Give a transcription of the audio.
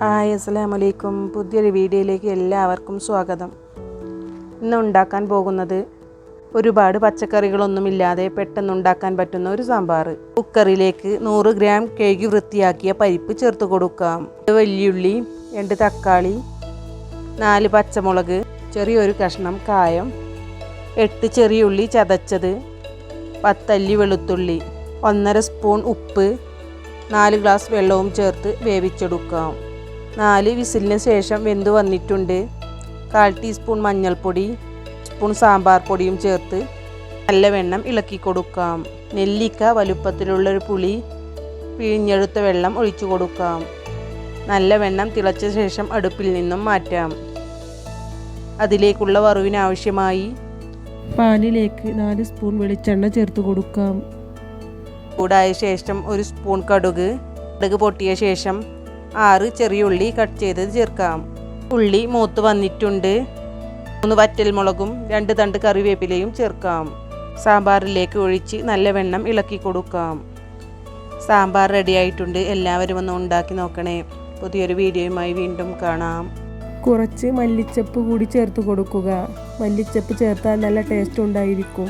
Hi അസ്സലാമു അലൈക്കും പുതിയൊരു വീഡിയോയിലേക്ക് എല്ലാവർക്കും സ്വാഗതം. ഇന്ന് ഉണ്ടാക്കാൻ പോകുന്നത് ഒരുപാട് പച്ചക്കറികളൊന്നുമില്ലാതെ പെട്ടെന്ന് ഉണ്ടാക്കാൻ പറ്റുന്ന ഒരു സാമ്പാർ. കുക്കറിലേക്ക് നൂറ് ഗ്രാം കഴുകി വൃത്തിയാക്കിയ പരിപ്പ് ചേർത്ത് കൊടുക്കാം. വലിയുള്ളി രണ്ട് തക്കാളി നാല് പച്ചമുളക് ചെറിയൊരു കഷ്ണം കായം എട്ട് ചെറിയുള്ളി ചതച്ചത് പത്തല്ലി വെളുത്തുള്ളി ഒന്നര സ്പൂൺ ഉപ്പ് നാല് ഗ്ലാസ് വെള്ളവും ചേർത്ത് വേവിച്ചെടുക്കാം. നാല് വിസിലിന് ശേഷം വെന്ത് വന്നിട്ടുണ്ട്. കാൽ ടീസ്പൂൺ മഞ്ഞൾപ്പൊടി സ്പൂൺ സാമ്പാർ പൊടിയും ചേർത്ത് നല്ല വെണ്ണം ഇളക്കി കൊടുക്കാം. നെല്ലിക്ക വലുപ്പത്തിലുള്ള ഒരു പുളി പിഴിഞ്ഞെടുത്ത വെള്ളം ഒഴിച്ചു കൊടുക്കാം. നല്ല വെണ്ണം തിളച്ച ശേഷം അടുപ്പിൽ നിന്നും മാറ്റാം. അതിലേക്കുള്ള വറുവിനാവശ്യമായി പാലിലേക്ക് നാല് സ്പൂൺ വെളിച്ചെണ്ണ ചേർത്ത് കൊടുക്കാം. കൂടായ ശേഷം ഒരു സ്പൂൺ കടുക്. കടുക് പൊട്ടിയ ശേഷം ആറ് ചെറിയ ഉള്ളി കട്ട് ചെയ്തത് ചേർക്കാം. ഉള്ളി മൂത്ത് വന്നിട്ടുണ്ട്. മൂന്ന് വറ്റൽമുളകും രണ്ട് തണ്ട് കറിവേപ്പിലയും ചേർക്കാം. സാമ്പാറിലേക്ക് ഒഴിച്ച് നല്ല വെണ്ണം ഇളക്കി കൊടുക്കാം. സാമ്പാർ റെഡിയായിട്ടുണ്ട് എല്ലാവരും ഒന്ന് ഉണ്ടാക്കി നോക്കണേ. പുതിയൊരു വീഡിയോയുമായി വീണ്ടും കാണാം. കുറച്ച് മല്ലിച്ചപ്പ് കൂടി ചേർത്ത് കൊടുക്കുക. മല്ലിച്ചപ്പ് ചേർത്താൽ നല്ല ടേസ്റ്റ് ഉണ്ടായിരിക്കും.